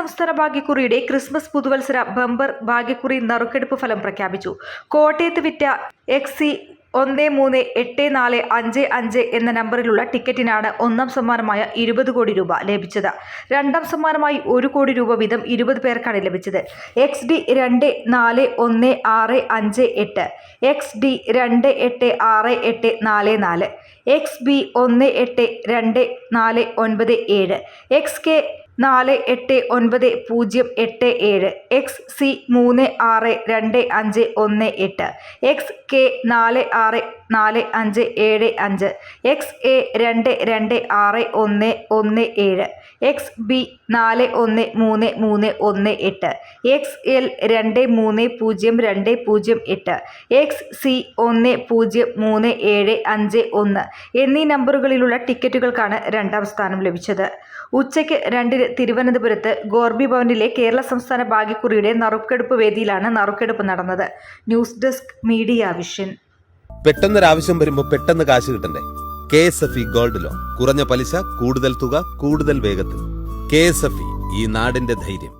സംസ്ഥാന ഭാഗ്യക്കുറിയുടെ ക്രിസ്മസ് പുതുവത്സര ബമ്പർ ഭാഗ്യക്കുറി നറുക്കെടുപ്പ് ഫലം പ്രഖ്യാപിച്ചു. കോട്ടയത്ത് വിറ്റ എക്സ് സി ഒന്ന് മൂന്ന് എട്ട് നാല് അഞ്ച് അഞ്ച് എന്ന നമ്പറിലുള്ള ടിക്കറ്റിനാണ് ഒന്നാം സമ്മാനമായ ഇരുപത് കോടി രൂപ ലഭിച്ചത്. രണ്ടാം സമ്മാനമായി ഒരു കോടി രൂപ വീതം ഇരുപത് പേർക്കാണ് ലഭിച്ചത്. എക്സ് ഡി രണ്ട് നാല് ഒന്ന് ആറ് അഞ്ച് എട്ട് എക്സ് ഡി രണ്ട് എട്ട് ആറ് എട്ട് നാല് നാല് എക്സ് ബി ഒന്ന് എട്ട് രണ്ട് നാല് ഒൻപത് ഏഴ് എക്സ് കെ നാല് എട്ട് ഒൻപത് പൂജ്യം എട്ട് ഏഴ് എക്സ് സി മൂന്ന് ആറ് രണ്ട് അഞ്ച് ഒന്ന് എട്ട് എക്സ് കെ നാല് ആറ് നാല് അഞ്ച് ഏഴ് അഞ്ച് എക്സ് എ രണ്ട് രണ്ട് ആറ് ഒന്ന് ഒന്ന് ഏഴ് എക്സ് ബി നാല് ഒന്ന് മൂന്ന് മൂന്ന് ഒന്ന് എട്ട് എക്സ് എൽ രണ്ട് മൂന്ന് പൂജ്യം രണ്ട് പൂജ്യം എട്ട് എക്സ് സി ഒന്ന് പൂജ്യം മൂന്ന് ഏഴ് അഞ്ച് ഒന്ന് എന്നീ നമ്പറുകളിലുള്ള ടിക്കറ്റുകൾക്കാണ് രണ്ടാം സ്ഥാനം ലഭിച്ചത്. ഉച്ചയ്ക്ക് രണ്ടിന് തിരുവനന്തപുരത്ത് ഗോർബി ഭവനിലെ കേരള സംസ്ഥാന ഭാഗ്യക്കുറിയുടെ നറുക്കെടുപ്പ് വേദിയിലാണ് നറുക്കെടുപ്പ് നടന്നത്. News desk media vision. പെട്ടെന്നൊരാവശ്യം വരുമ്പോൾ പെട്ടെന്ന് കാശ് കിട്ടണ്ടേ? K S F E gold loan. കുറഞ്ഞ പലിശ കൂടുതൽ തുക കൂടുതൽ വേഗത്തിൽ. കെ എസ് എഫ് ഇ ഈ നാടിന്റെ ധൈര്യം.